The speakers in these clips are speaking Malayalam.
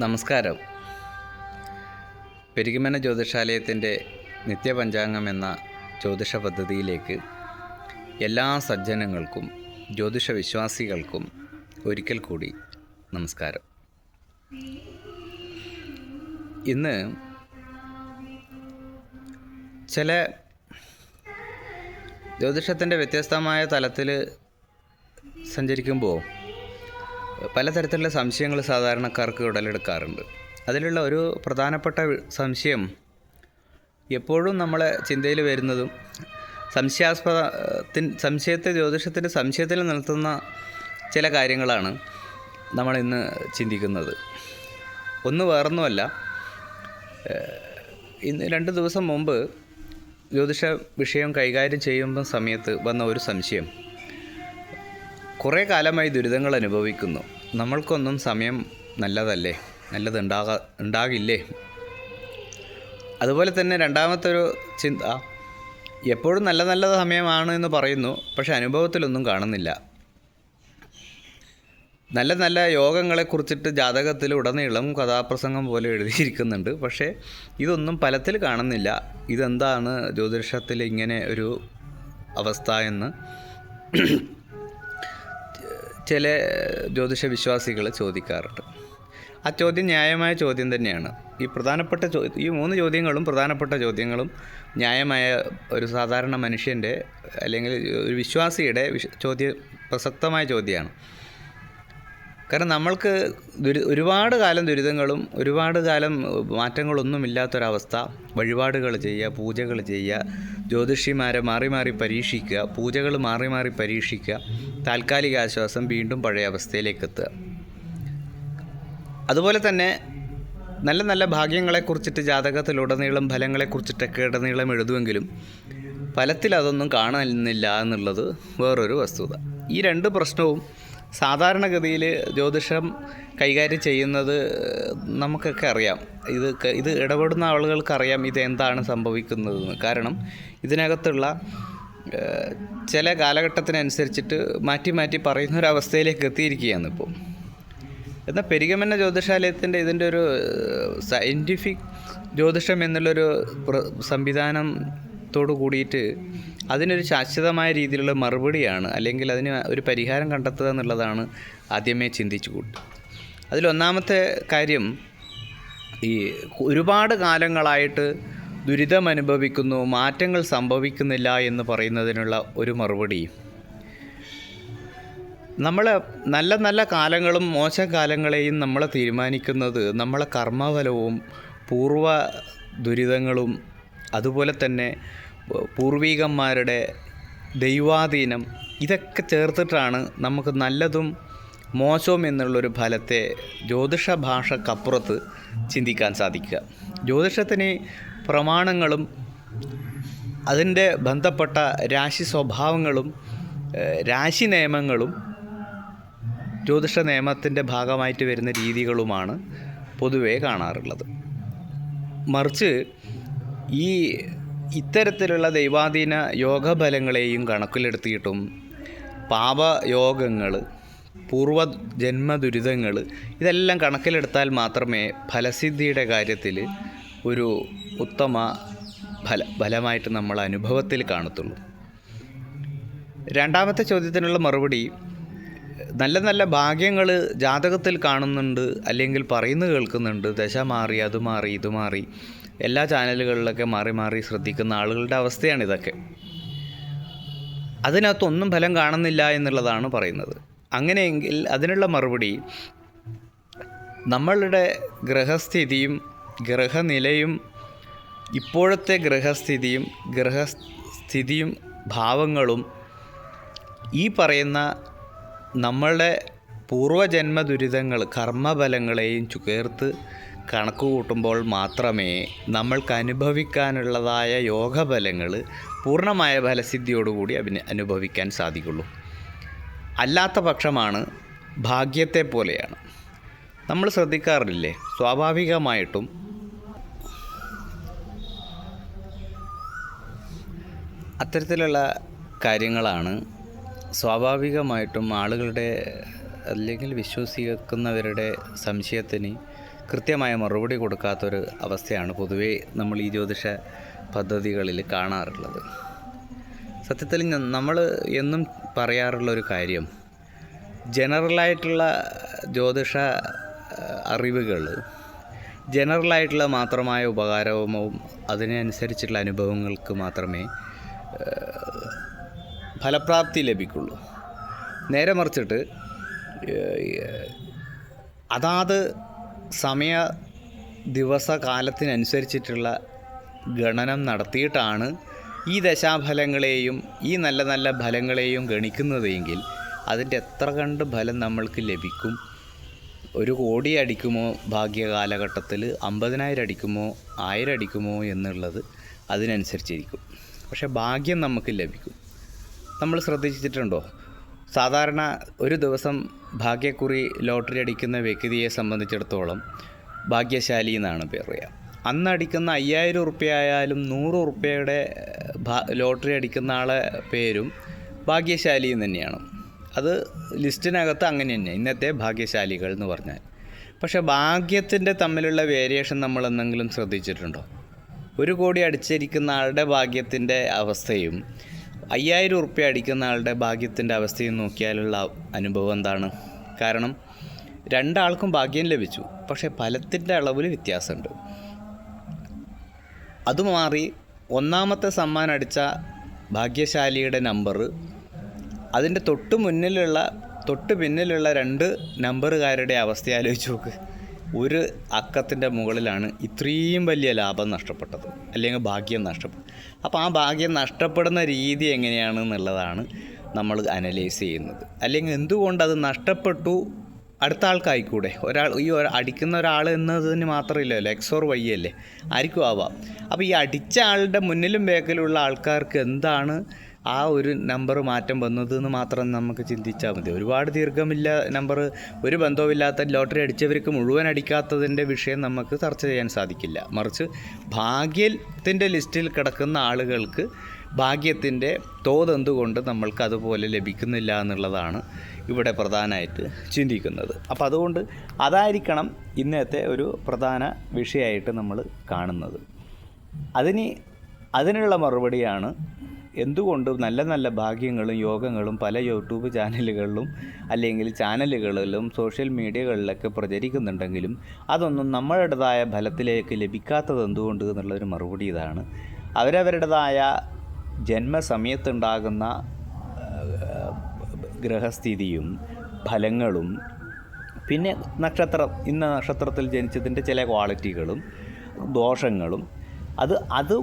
നമസ്കാരം. പെരുകിമന ജ്യോതിഷാലയത്തിന്റെ നിത്യപഞ്ചാംഗം എന്ന ജ്യോതിഷ പദ്ധതിയിലേക്ക് എല്ലാ സജ്ജനങ്ങൾക്കും ജ്യോതിഷ വിശ്വാസികൾക്കും ഒരിക്കൽ കൂടി നമസ്കാരം. ഇന്ന് ചില ജ്യോതിഷത്തിന്റെ വ്യത്യസ്തമായ തലത്തിൽ സഞ്ചരിക്കുമ്പോൾ പലതരത്തിലുള്ള സംശയങ്ങൾ സാധാരണക്കാർക്ക് ഉടലെടുക്കാറുണ്ട്. അതിലുള്ള ഒരു പ്രധാനപ്പെട്ട സംശയം എപ്പോഴും നമ്മളെ ചിന്തയിൽ വരുന്നതും സംശയാസ്പദ സംശയത്തെ ജ്യോതിഷത്തിന്റെ സംശയത്തിൽ നിർത്തുന്ന ചില കാര്യങ്ങളാണ് നമ്മൾ ഇന്ന് ചിന്തിക്കുന്നത്. ഒന്ന് വേറൊന്നുമല്ല. ഇന്ന് രണ്ട് ദിവസം മുമ്പ് ജ്യോതിഷ വിഷയം കൈകാര്യം ചെയ്യുമ്പോൾ സമയത്ത് വന്ന ഒരു സംശയം. കുറേ കാലമായി ദുരിതങ്ങൾ അനുഭവിക്കുന്നു. നമ്മൾക്കൊന്നും സമയം നല്ലതല്ലേ? നല്ലതുണ്ടാകാ ഉണ്ടാകില്ലേ? അതുപോലെ തന്നെ രണ്ടാമത്തെ ഒരു ചിന്ത എപ്പോഴും നല്ല നല്ല സമയമാണ് എന്ന് പറയുന്നു പക്ഷേ അനുഭവത്തിലൊന്നും കാണുന്നില്ല. നല്ല നല്ല യോഗങ്ങളെക്കുറിച്ചിട്ട് ജാതകത്തിൽ ഉടനീളം കഥാപ്രസംഗം പോലെ എഴുതിയിരിക്കുന്നുണ്ട്. പക്ഷേ ഇതൊന്നും ഫലത്തിൽ കാണുന്നില്ല. ഇതെന്താണ് ജ്യോതിഷത്തിൽ ഇങ്ങനെ ഒരു അവസ്ഥ എന്ന്? ചില ജ്യോതിഷ വിശ്വാസികൾ ചോദിക്കാറുണ്ട്. ആ ചോദ്യം ന്യായമായ ചോദ്യം തന്നെയാണ്. ഈ പ്രധാനപ്പെട്ട ചോ ഈ മൂന്ന് ചോദ്യങ്ങളും പ്രധാനപ്പെട്ട ചോദ്യങ്ങളും ന്യായമായ ഒരു സാധാരണ മനുഷ്യന്റെ അല്ലെങ്കിൽ ഒരു വിശ്വാസിയുടെ വിശ ചോദ്യ പ്രസക്തമായ ചോദ്യമാണ്. കാരണം നമ്മൾക്ക് ദുരി ഒരുപാട് കാലം ദുരിതങ്ങളും ഒരുപാട് കാലം മാറ്റങ്ങളൊന്നുമില്ലാത്തൊരവസ്ഥ. വഴിപാടുകൾ ചെയ്യുക പൂജകൾ ചെയ്യുക ജ്യോതിഷിമാരെ മാറി മാറി പരീക്ഷിക്കുക പൂജകൾ മാറി മാറി പരീക്ഷിക്കുക താൽക്കാലിക ആശ്വാസം വീണ്ടും പഴയ അവസ്ഥയിലേക്ക് എത്തുക. അതുപോലെ തന്നെ നല്ല നല്ല ഭാഗ്യങ്ങളെക്കുറിച്ചിട്ട് ജാതകത്തിലുടനീളം ഫലങ്ങളെക്കുറിച്ചിട്ടൊക്കെ ഇടനീളം എഴുതുമെങ്കിലും ഫലത്തിൽ അതൊന്നും കാണുന്നില്ല എന്നുള്ളത് വേറൊരു വസ്തുത. ഈ രണ്ട് പ്രശ്നവും സാധാരണഗതിയിൽ ജ്യോതിഷം കൈകാര്യം ചെയ്യുന്നത് നമുക്കൊക്കെ അറിയാം. ഇത് ഇത് ഇടപെടുന്ന ആളുകൾക്കറിയാം ഇത് എന്താണ് സംഭവിക്കുന്നതെന്ന്. കാരണം ഇതിനകത്തുള്ള ചില കാലഘട്ടത്തിനനുസരിച്ചിട്ട് മാറ്റി മാറ്റി പറയുന്ന ഒരു അവസ്ഥയിലേക്ക് എത്തിയിരിക്കുകയാണ് ഇപ്പോൾ എന്നാൽ പെരിഗമന്ന ജ്യോതിഷാലയത്തിന്റെ ഇതിന്റെ ഒരു സയന്റിഫിക് ജ്യോതിഷം എന്നുള്ളൊരു സംവിധാനത്തോട് കൂടിയിട്ട് അതിനൊരു ശാശ്വതമായ രീതിയിലുള്ള മറുപടിയാണ് അല്ലെങ്കിൽ അതിന് ഒരു പരിഹാരം കണ്ടെത്തുക എന്നുള്ളതാണ് ആദ്യമേ ചിന്തിച്ചു കൂട്ടി അതിലൊന്നാമത്തെ കാര്യം ഈ ഒരുപാട് കാലങ്ങളായിട്ട് ദുരിതമനുഭവിക്കുന്നു മാറ്റങ്ങൾ സംഭവിക്കുന്നില്ല എന്ന് പറയുന്നതിനുള്ള ഒരു മറുപടി. നമ്മൾ നല്ല നല്ല കാലങ്ങളും മോശം കാലങ്ങളെയും നമ്മൾ തീരുമാനിക്കുന്നത് നമ്മളെ കർമ്മഫലവും പൂർവ ദുരിതങ്ങളും അതുപോലെ തന്നെ പൂർവീകന്മാരുടെ ദൈവാധീനം ഇതൊക്കെ ചേർത്തിട്ടാണ് നമുക്ക് നല്ലതും മോശവും എന്നുള്ളൊരു ഫലത്തെ ജ്യോതിഷ ഭാഷക്കപ്പുറത്ത് ചിന്തിക്കാൻ സാധിക്കുക. ജ്യോതിഷത്തിന് പ്രമാണങ്ങളും അതിന്റെ ബന്ധപ്പെട്ട രാശി സ്വഭാവങ്ങളും രാശി നിയമങ്ങളും ജ്യോതിഷ നിയമത്തിന്റെ ഭാഗമായിട്ട് വരുന്ന രീതികളുമാണ് പൊതുവേ കാണാറുള്ളത്. മറിച്ച് ഈ ഇത്തരത്തിലുള്ള ദൈവാധീന യോഗഫലങ്ങളെയും കണക്കിലെടുത്തിയിട്ടും പാപയോഗങ്ങൾ പൂർവ ജന്മദുരിതങ്ങൾ ഇതെല്ലാം കണക്കിലെടുത്താൽ മാത്രമേ ഫലസിദ്ധിയുടെ കാര്യത്തിൽ ഒരു ഉത്തമ ഫല ഫലമായിട്ട് നമ്മൾ അനുഭവത്തിൽ കാണത്തുള്ളൂ. രണ്ടാമത്തെ ചോദ്യത്തിനുള്ള മറുപടി നല്ല നല്ല ഭാഗ്യങ്ങൾ ജാതകത്തിൽ കാണുന്നുണ്ട് അല്ലെങ്കിൽ പറയുന്നു കേൾക്കുന്നുണ്ട് ദശ മാറി അത് മാറി ഇത് മാറി. എല്ലാ ചാനലുകളിലൊക്കെ മാറി മാറി ശ്രദ്ധിക്കുന്ന ആളുകളുടെ അവസ്ഥയാണ് ഇതൊക്കെ. അതിനകത്തൊന്നും ഫലം കാണുന്നില്ല എന്നുള്ളതാണ് പറയുന്നത്. അങ്ങനെയെങ്കിൽ അതിനുള്ള മറുപടി നമ്മളുടെ ഗ്രഹസ്ഥിതിയും ഗ്രഹനിലയും ഇപ്പോഴത്തെ ഗ്രഹസ്ഥിതിയും ഗ്രഹസ്ഥിതിയും ഭാവങ്ങളും ഈ പറയുന്ന നമ്മളുടെ പൂർവജന്മ ദുരിതങ്ങൾ കർമ്മഫലങ്ങളെയും ചേർത്ത് കണക്ക് കൂട്ടുമ്പോൾ മാത്രമേ നമ്മൾക്ക് അനുഭവിക്കാനുള്ളതായ യോഗഫലങ്ങൾ പൂർണമായ ഫലസിദ്ധിയോടുകൂടി അഭിന അനുഭവിക്കാൻ സാധിക്കുള്ളൂ. അല്ലാത്ത പക്ഷമാണ് ഭാഗ്യത്തെ പോലെയാണ്. നമ്മൾ ശ്രദ്ധിക്കാറില്ലേ? സ്വാഭാവികമായിട്ടും അത്തരത്തിലുള്ള കാര്യങ്ങളാണ് സ്വാഭാവികമായിട്ടും ആളുകളുടെ അല്ലെങ്കിൽ വിശ്വസിക്കുന്നവരുടെ സംശയത്തിന് കൃത്യമായ മറുപടി കൊടുക്കാത്തൊരു അവസ്ഥയാണ് പൊതുവേ നമ്മൾ ഈ ജ്യോതിഷ പദ്ധതികളിൽ കാണാറുള്ളത്. സത്യത്തിൽ നമ്മൾ എന്നും പറയാറുള്ള ഒരു കാര്യം ജനറലായിട്ടുള്ള ജ്യോതിഷ അറിവുകൾ ജനറലായിട്ടുള്ള മാത്രമായ ഉപകാരവും അതിനനുസരിച്ചുള്ള അനുഭവങ്ങൾക്ക് മാത്രമേ ഫലപ്രാപ്തി ലഭിക്കുള്ളൂ. നേരെ മറിച്ചിട്ട് അതാത് സമയ ദിവസ കാലത്തിനനുസരിച്ചിട്ടുള്ള ഗണനം നടത്തിയിട്ടാണ് ഈ ദശാഫലങ്ങളെയും ഈ നല്ല നല്ല ഫലങ്ങളെയും ഗണിക്കുന്നതെങ്കിൽ അതിന്റെ എത്ര കണ്ട് ഫലം നമ്മൾക്ക് ലഭിക്കും? ഒരു കോടി അടിക്കുമോ? ഭാഗ്യകാലഘട്ടത്തിൽ അമ്പതിനായിരം അടിക്കുമോ? ആയിരം അടിക്കുമോ എന്നുള്ളത് അതിനനുസരിച്ചിരിക്കും. പക്ഷേ ഭാഗ്യം നമുക്ക് ലഭിക്കും. നമ്മൾ ശ്രദ്ധിച്ചിട്ടുണ്ടോ? സാധാരണ ഒരു ദിവസം ഭാഗ്യക്കുറി ലോട്ടറി അടിക്കുന്ന വ്യക്തിയെ സംബന്ധിച്ചിടത്തോളം ഭാഗ്യശാലി എന്നാണ് പറയുക അന്ന് അടിക്കുന്ന അയ്യായിരം ഉറുപ്പ്യ ആയാലും നൂറ് ഉറുപ്പ്യയുടെ ലോട്ടറി അടിക്കുന്ന ആളെ പേരും ഭാഗ്യശാലി തന്നെയാണ്. അത് ലിസ്റ്റിനകത്ത് അങ്ങനെ തന്നെയാണ് ഇന്നത്തെ ഭാഗ്യശാലികൾ എന്ന് പറഞ്ഞാൽ. പക്ഷേ ഭാഗ്യത്തിന്റെ തമ്മിലുള്ള വേരിയേഷൻ നമ്മൾ എന്തെങ്കിലും ശ്രദ്ധിച്ചിട്ടുണ്ടോ? ഒരു കോടി അടിച്ചിരിക്കുന്ന ആളുടെ ഭാഗ്യത്തിന്റെ അവസ്ഥയും അയ്യായിരം ഉറുപ്പ്യ അടിക്കുന്ന ആളുടെ ഭാഗ്യത്തിന്റെ അവസ്ഥയിൽ നോക്കിയാലുള്ള അനുഭവം എന്താണ്? കാരണം രണ്ടാൾക്കും ഭാഗ്യം ലഭിച്ചു പക്ഷേ ഫലത്തിന്റെ അളവിൽ വ്യത്യാസമുണ്ട്. അത് മാറി ഒന്നാമത്തെ സമ്മാനം അടിച്ച ഭാഗ്യശാലിയുടെ നമ്പർ അതിന്റെ തൊട്ട് മുന്നിലുള്ള തൊട്ട് പിന്നിലുള്ള രണ്ട് നമ്പറുകാരുടെ അവസ്ഥ ആലോചിച്ച് നോക്ക്. ഒരു അക്കത്തിന്റെ മുകളിലാണ് ഇത്രയും വലിയ ലാഭം നഷ്ടപ്പെട്ടത് അല്ലെങ്കിൽ ഭാഗ്യം നഷ്ടപ്പെട്ടു അപ്പോൾ ആ ഭാഗ്യം നഷ്ടപ്പെടുന്ന രീതി എങ്ങനെയാണ് എന്നുള്ളതാണ് നമ്മൾ അനലൈസ് ചെയ്യുന്നത്. അല്ലെങ്കിൽ എന്തുകൊണ്ട് അത് നഷ്ടപ്പെട്ടു? അടുത്ത ആൾക്കായിക്കൂടെ? ഒരാൾ ഈ അടിക്കുന്ന ഒരാൾ എന്നതിന് മാത്രമില്ലല്ലോ എക്സ് ഓർ വൈ അല്ലേ? ആർക്കും ആവാം. അപ്പോൾ ഈ അടിച്ച ആളുടെ മുന്നിലും ബേക്കിലുള്ള ആൾക്കാർക്ക് എന്താണ് ആ ഒരു നമ്പർ മാറ്റം വന്നത് എന്ന് മാത്രം നമുക്ക് ചിന്തിച്ചാൽ മതി. ഒരുപാട് ദീർഘമില്ല നമ്പർ ഒരു ബന്ധവുമില്ലാത്ത ലോട്ടറി അടിച്ചവർക്ക് മുഴുവൻ അടിക്കാത്തതിന്റെ വിഷയം നമുക്ക് ചർച്ച ചെയ്യാൻ സാധിക്കില്ല. മറിച്ച് ഭാഗ്യത്തിന്റെ ലിസ്റ്റിൽ കിടക്കുന്ന ആളുകൾക്ക് ഭാഗ്യത്തിന്റെ തോതെന്തുകൊണ്ട് നമ്മൾക്ക് അതുപോലെ ലഭിക്കുന്നില്ല എന്നുള്ളതാണ് ഇവിടെ പ്രധാനമായിട്ട് ചിന്തിക്കുന്നത്. അപ്പോൾ അതുകൊണ്ട് അതായിരിക്കണം ഇന്നത്തെ ഒരു പ്രധാന വിഷയമായിട്ട് നമ്മൾ കാണുന്നത്. അതിന് അതിനുള്ള മറുപടിയാണ് എന്തുകൊണ്ട് നല്ല നല്ല ഭാഗ്യങ്ങളും യോഗങ്ങളും പല യൂട്യൂബ് ചാനലുകളിലും അല്ലെങ്കിൽ ചാനലുകളിലും സോഷ്യൽ മീഡിയകളിലൊക്കെ പ്രചരിക്കുന്നുണ്ടെങ്കിലും അതൊന്നും നമ്മളുടേതായ ഫലത്തിലേക്ക് ലഭിക്കാത്തത് എന്തുകൊണ്ട് എന്നുള്ളൊരു മറുപടി ഇതാണ്. അവരവരുടേതായ ജന്മസമയത്തുണ്ടാകുന്ന ഗ്രഹസ്ഥിതിയും ഫലങ്ങളും പിന്നെ നക്ഷത്രം ഇന്ന നക്ഷത്രത്തിൽ ജനിച്ചതിന്റെ ചില ക്വാളിറ്റികളും ദോഷങ്ങളും അത് അത്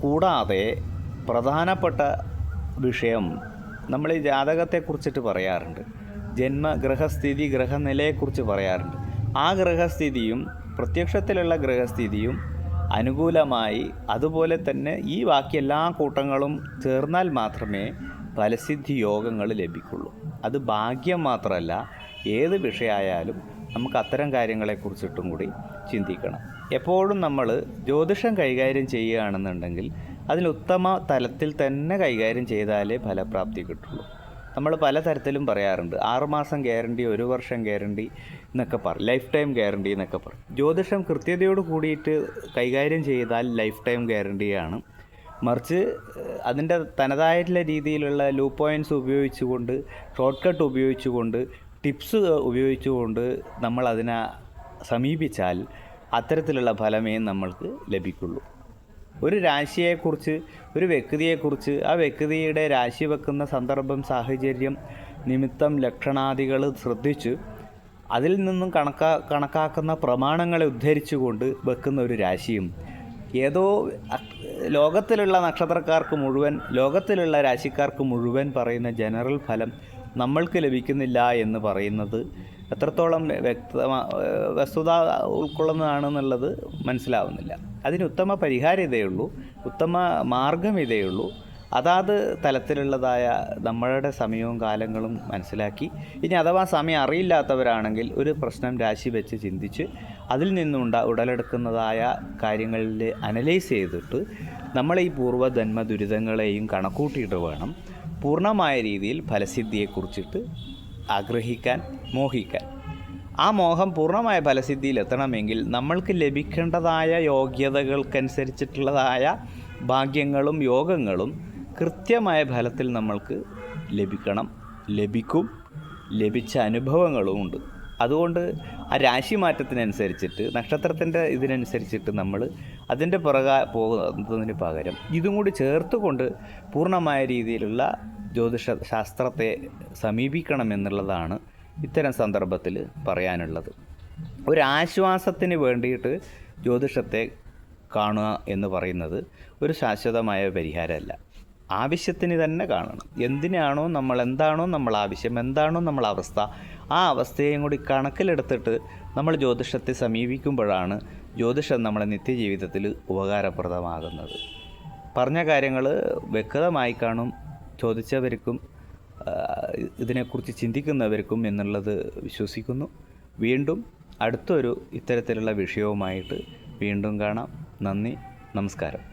കൂടാതെ പ്രധാനപ്പെട്ട വിഷയം നമ്മൾ ഈ ജാതകത്തെക്കുറിച്ചിട്ട് പറയാറുണ്ട്. ജന്മ ഗ്രഹസ്ഥിതി ഗ്രഹനിലയെക്കുറിച്ച് പറയാറുണ്ട്. ആ ഗ്രഹസ്ഥിതിയും പ്രത്യക്ഷത്തിലുള്ള ഗ്രഹസ്ഥിതിയും അനുകൂലമായി അതുപോലെ തന്നെ ഈ ബാക്കി എല്ലാ കൂട്ടങ്ങളും ചേർന്നാൽ മാത്രമേ ഫലസിദ്ധി യോഗങ്ങൾ ലഭിക്കുള്ളൂ. അത് ഭാഗ്യം മാത്രമല്ല ഏത് വിഷയമായാലും നമുക്ക് അത്തരം കാര്യങ്ങളെക്കുറിച്ചിട്ടും കൂടി ചിന്തിക്കണം. എപ്പോഴും നമ്മൾ ജ്യോതിഷം കൈകാര്യം ചെയ്യുകയാണെന്നുണ്ടെങ്കിൽ അതിൽ ഉത്തമ തലത്തിൽ തന്നെ കൈകാര്യം ചെയ്താലേ ഫലപ്രാപ്തി കിട്ടുള്ളൂ. നമ്മൾ പലതരത്തിലും പറയാറുണ്ട്. ആറുമാസം ഗ്യാരണ്ടി ഒരു വർഷം ഗ്യാരണ്ടി എന്നൊക്കെ പറയും. ലൈഫ് ടൈം ഗ്യാരണ്ടി എന്നൊക്കെ പറയും. ജ്യോതിഷം കൃത്യതയോട് കൂടിയിട്ട് കൈകാര്യം ചെയ്താൽ ലൈഫ് ടൈം ഗ്യാരണ്ടിയാണ്. മറിച്ച് അതിന്റെ തനതായിട്ടുള്ള രീതിയിലുള്ള ലൂ പോയിന്റ്സ് ഉപയോഗിച്ചുകൊണ്ട് ഷോർട്ട് കട്ട് ഉപയോഗിച്ചുകൊണ്ട് ടിപ്സ് ഉപയോഗിച്ചുകൊണ്ട് നമ്മൾ അതിനെ സമീപിച്ചാൽ അത്തരത്തിലുള്ള ഫലമേ നമ്മൾക്ക് ലഭിക്കുള്ളൂ. ഒരു രാശിയെക്കുറിച്ച് ഒരു വ്യക്തിയെക്കുറിച്ച് ആ വ്യക്തിയുടെ രാശി വെക്കുന്ന സന്ദർഭം സാഹചര്യം നിമിത്തം ലക്ഷണാദികൾ ശ്രദ്ധിച്ച് അതിൽ നിന്നും കണക്കാ കണക്കാക്കുന്ന പ്രമാണങ്ങളെ ഉദ്ധരിച്ചുകൊണ്ട് വെക്കുന്ന ഒരു രാശിയും. ഏതോ ലോകത്തിലുള്ള നക്ഷത്രക്കാർക്ക് മുഴുവൻ ലോകത്തിലുള്ള രാശിക്കാർക്ക് മുഴുവൻ പറയുന്ന ജനറൽ ഫലം നമ്മൾക്ക് ലഭിക്കുന്നില്ല എന്ന് പറയുന്നത് എത്രത്തോളം വ്യക്തമാ വസ്തുത ഉൾക്കൊള്ളുന്നതാണെന്നുള്ളത് മനസ്സിലാവുന്നില്ല. അതിന് ഉത്തമ പരിഹാരം ഇതേ ഉള്ളൂ. ഉത്തമ മാർഗം ഇതേ ഉള്ളൂ. അതാത് തലത്തിലുള്ളതായ നമ്മളുടെ സമയവും കാലങ്ങളും മനസ്സിലാക്കി. ഇനി അഥവാ സമയം അറിയില്ലാത്തവരാണെങ്കിൽ ഒരു പ്രശ്നം രാശി വെച്ച് ചിന്തിച്ച് അതിൽ നിന്നുണ്ട ഉടലെടുക്കുന്നതായ കാര്യങ്ങളിൽ അനലൈസ് ചെയ്തിട്ട് നമ്മൾ ഈ പൂർവജന്മ ദുരിതങ്ങളെയും കണക്കൂട്ടിയിട്ട് വേണം പൂർണമായ രീതിയിൽ ഫലസിദ്ധിയെക്കുറിച്ചിട്ട് ആഗ്രഹിക്കാൻ മോഹിക്കാൻ. ആ മോഹം പൂർണമായ ഫലസിദ്ധിയിൽ എത്തണമെങ്കിൽ നമ്മൾക്ക് ലഭിക്കേണ്ടതായ യോഗ്യതകൾക്കനുസരിച്ചിട്ടുള്ളതായ ഭാഗ്യങ്ങളും യോഗങ്ങളും കൃത്യമായ ഫലത്തിൽ നമ്മൾക്ക് ലഭിക്കണം. ലഭിക്കും. ലഭിച്ച അനുഭവങ്ങളും ഉണ്ട്. അതുകൊണ്ട് ആ രാശി മാറ്റത്തിനനുസരിച്ചിട്ട് നക്ഷത്രത്തിന്റെ ഇതിനനുസരിച്ചിട്ട് നമ്മൾ അതിന്റെ പുറകെ പോകുന്നതിന് പകരം ഇതും കൂടി ചേർത്തുകൊണ്ട് പൂർണമായ രീതിയിലുള്ള ജ്യോതിഷ ശാസ്ത്രത്തെ സമീപിക്കണമെന്നുള്ളതാണ് ഇത്തരം സന്ദർഭത്തിൽ പറയാനുള്ളത്. ഒരാശ്വാസത്തിന് വേണ്ടിയിട്ട് ജ്യോതിഷത്തെ കാണുക എന്ന് പറയുന്നത് ഒരു ശാശ്വതമായ പരിഹാരമല്ല. ആവശ്യത്തിന് തന്നെ കാണണം. എന്തിനാണോ നമ്മൾ എന്താണോ നമ്മൾ ആവശ്യം എന്താണോ നമ്മൾ അവസ്ഥ ആ അവസ്ഥയെയും കൂടി കണക്കിലെടുത്തിട്ട് നമ്മൾ ജ്യോതിഷത്തെ സമീപിക്കുമ്പോഴാണ് ജ്യോതിഷം നമ്മുടെ നിത്യജീവിതത്തിൽ ഉപകാരപ്രദമാകുന്നത്. പറഞ്ഞ കാര്യങ്ങൾ വ്യക്തമായി കാണും ചോദിച്ചവർക്കും ഇതിനെക്കുറിച്ച് ചിന്തിക്കുന്നവർക്കും എന്നുള്ളത് വിശ്വസിക്കുന്നു. വീണ്ടും അടുത്തൊരു ഇത്തരത്തിലുള്ള വിഷയവുമായിട്ട് വീണ്ടും കാണാം. നന്ദി നമസ്കാരം.